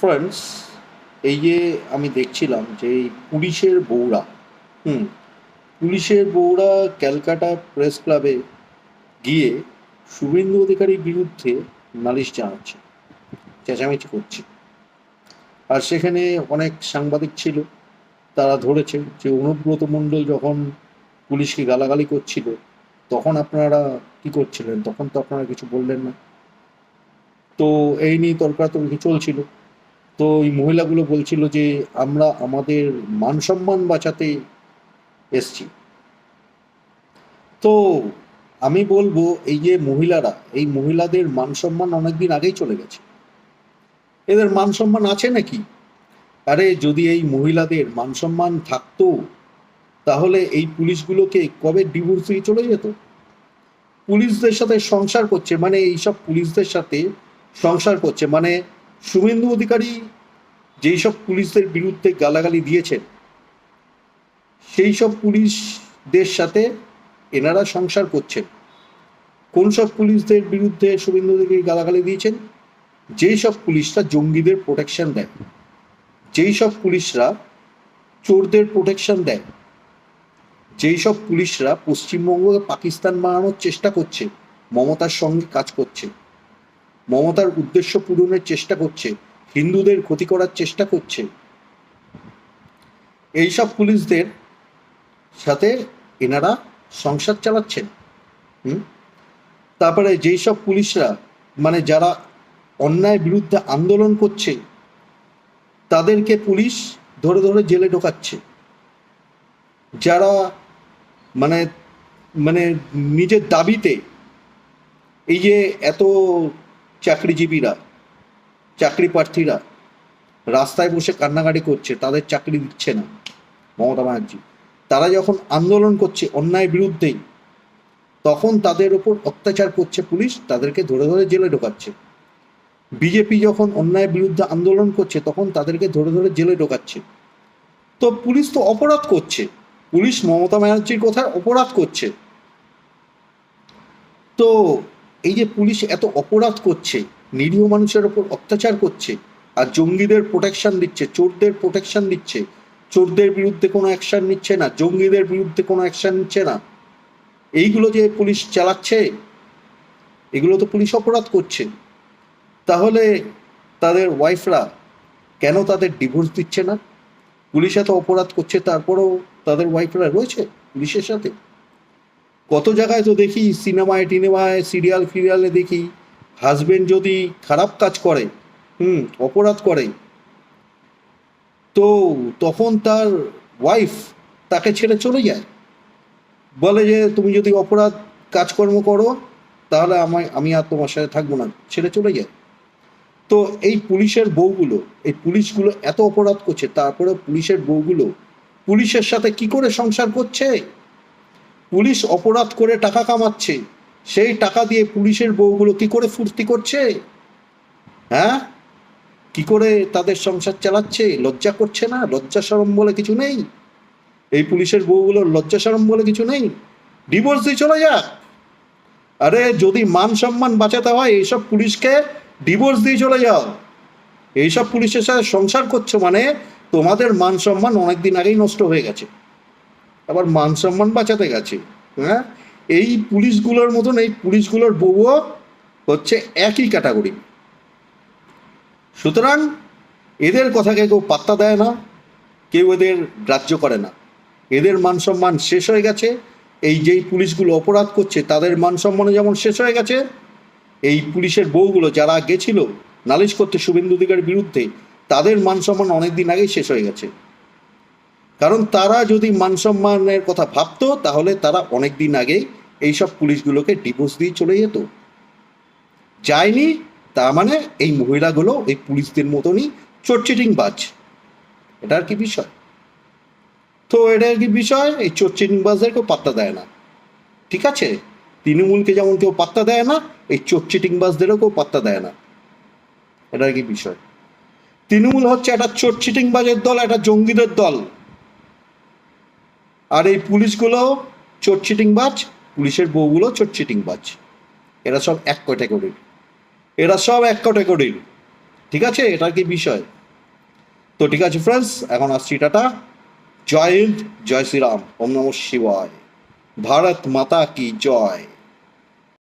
Friends এই যে আমি দেখছিলাম যে এই পুলিশের বউরা, হুম, পুলিশের বউরা ক্যালকাটা প্রেস ক্লাবে গিয়ে শুভেন্দু অধিকারীর বিরুদ্ধে নালিশ জানাচ্ছে, চেঁচামেচি করছে। আর সেখানে অনেক সাংবাদিক ছিল, তারা ধরেছে যে অনুব্রত মণ্ডল যখন পুলিশকে গালাগালি করছিল, তখন আপনারা কি করছিলেন? তখন তো আপনারা কিছু বললেন না। তো এই নিয়ে তর্কাতর্কি চলছিল। তো এই মহিলাগুলো বলছিল যে আমরা আমাদের মান সম্মান বাঁচাতে এসছি। তো আমি বলব, এই যে মহিলারা, এই মহিলাদের মান সম্মান অনেকদিন আগেই চলে গেছে। এদের মান সম্মান আছে নাকি? আরে, যদি এই মহিলাদের মান সম্মান থাকতো, তাহলে এই পুলিশগুলোকে কবে ডিভোর্স দিয়ে চলে যেত? পুলিশদের সাথে সংসার করছে মানে এইসব পুলিশদের সাথে সংসার করছে মানে শুভেন্দু অধিকারী যেই সব পুলিশদের বিরুদ্ধে গালাগালি দিয়েছেন সেই সব পুলিশদের সাথে এনারা সংসার করছেন। কোন সব পুলিশদের বিরুদ্ধে শুভেন্দু অধিকারী গালাগালি দিয়েছেন? যেই সব পুলিশরা জঙ্গিদের প্রোটেকশন দেয় যেই সব পুলিশরা চোরদের প্রোটেকশন দেয় যেই সব পুলিশরা পশ্চিমবঙ্গকে পাকিস্তান বানানোর চেষ্টা করছে, মমতার সঙ্গে কাজ করছে মমতার উদ্দেশ্য পূরণের চেষ্টা করছে, হিন্দুদের ক্ষতি করার চেষ্টা করছে। এইসব পুলিশদের সাথে এনারা সংসার চালাচ্ছেন। তারপরে যেই সব পুলিশরা মানে যারা অন্যায় বিরুদ্ধে আন্দোলন করছে, তাদেরকে পুলিশ ধরে ধরে জেলে ঢোকাচ্ছে। যারা মানে মানে নিজের দাবিতে, এই যে এত চাকরিজীবীরা চাকরি প্রার্থীরা রাস্তায় বসে কান্নাকাটি করছে, তাদের চাকরি দিচ্ছে না। মমতা ব্যানার্জি, তারা যখন আন্দোলন করছে অন্যায় বিরুদ্ধেই, তখন তাদের ওপর অত্যাচার করছে পুলিশ, তাদেরকে ধরে ধরে জেলে ঢোকাচ্ছে। বিজেপি যখন অন্যায় বিরুদ্ধে আন্দোলন করছে, তখন তাদেরকে ধরে ধরে জেলে ঢোকাচ্ছে। তো পুলিশ তো অপরাধ করছে। পুলিশ মমতা ব্যানার্জির কথায় অপরাধ করছে। তো এই যে পুলিশ এত অপরাধ করছে, নিরীহ মানুষের ওপর অত্যাচার করছে, আর জঙ্গিদের প্রোটেকশন দিচ্ছে, চোরদের প্রোটেকশন দিচ্ছে, চোরদের বিরুদ্ধে কোনো অ্যাকশন নিচ্ছে না, জঙ্গিদের বিরুদ্ধে কোনো অ্যাকশন নিচ্ছে না, এইগুলো যে পুলিশ চালাচ্ছে, এগুলো তো পুলিশ অপরাধ করছে। তাহলে তাদের ওয়াইফরা কেন তাদের ডিভোর্স দিচ্ছে না? পুলিশ এত অপরাধ করছে, তারপরেও তাদের ওয়াইফরা রয়েছে পুলিশের সাথে? কত জায়গায় তো দেখি, সিনেমায়, টিনেমায় সিরিয়াল ফিরিয়ালে দেখি হাজবেন্ড যদি খারাপ কাজ করে, হুম, অপরাধ করে, তো তখন তার ওয়াইফ তাকে ছেড়ে চলে যায়। বলে যে, তুমি যদি অপরাধ কাজকর্ম করো, তাহলে আমায়, আমি আর তোমার সাথে থাকব না। ছেড়ে চলে যায়। তো এই পুলিশের বউগুলো, এই পুলিশগুলো এত অপরাধ করছে তারপরে পুলিশের বউগুলো, পুলিশের সাথে কি করে সংসার করছে? পুলিশ অপরাধ করে টাকা কামাচ্ছে। সেই টাকা দিয়ে পুলিশের বউগুলো কি করে ফুর্তি করছে? হ্যাঁ? কি করে তাদের সংসার চালাচ্ছে? লজ্জা করছে না? লজ্জা সরম বলে কিছু নেই? এই পুলিশের বউগুলোর লজ্জা সরম বলে কিছু নেই? ডিভোর্স দিয়ে চলে যাক। আরে, যদি মান সম্মান বাঁচাতে হয়, এইসব পুলিশকে ডিভোর্স দিয়ে চলে যাও। এইসব পুলিশের সাথে সংসার করছ মানে তোমাদের মান সম্মান অনেকদিন আগেই নষ্ট হয়ে গেছে। আবার মান সম্মান বাঁচাতে গেছে। হ্যাঁ? এই পুলিশগুলোর মতন এই পুলিশগুলোর বউও হচ্ছে একই ক্যাটাগরি। সুতরাং এদের কথাকে কেউ পাত্তা দেয় না, কেউ এদের গ্রাহ্য করে না। এদের মান সম্মান শেষ হয়ে গেছে। এই যেই পুলিশগুলো অপরাধ করছে, তাদের মান সম্মানও যেমন শেষ হয়ে গেছে, এই পুলিশের বউগুলো যারা গেছিল নালিশ করতে শুভেন্দু অধিকারীর বিরুদ্ধে, তাদের মান সম্মান অনেক দিন আগেই শেষ হয়ে গেছে। কারণ তারা যদি মান সম্মানের কথা ভাবতো, তাহলে তারা অনেক দিন আগেই এইসব পুলিশগুলোকে ডিভোর্স দিয়ে চলে যেত। যায়নি, তার মানে এই মহিলাগুলো, এই পুলিশদের মতনই চোরচিটিং বাজ। এটা আর কি বিষয়? তো এটা আর কি বিষয়, এই চোরচিটিং বাজদের কেউ পাত্তা দেয় না। ঠিক আছে? তৃণমূলকে যেমন কেউ পাত্তা দেয় না, এই চোরচিটিং বাজদেরও কেউ পাত্তা দেয় না। এটা আর কি বিষয়? তৃণমূল হচ্ছে একটা চোরচিটিং বাজের দল, একটা জঙ্গিদের দল। আর এই পুলিশগুলো চোর চিটিং বাজ, পুলিশের বউগুলো চোর চিটিং বাজ। এরা সব এক ক্যাটাগরির। এরা সব এক ক্যাটাগরির। ঠিক আছে? এটা কি বিষয়? তো ঠিক আছে ফ্রেন্ডস এখন আসছি টাটা। জয় হিন্দ, জয় শ্রীরাম। ওম নম শিবায়। ভারত মাতা কি জয়?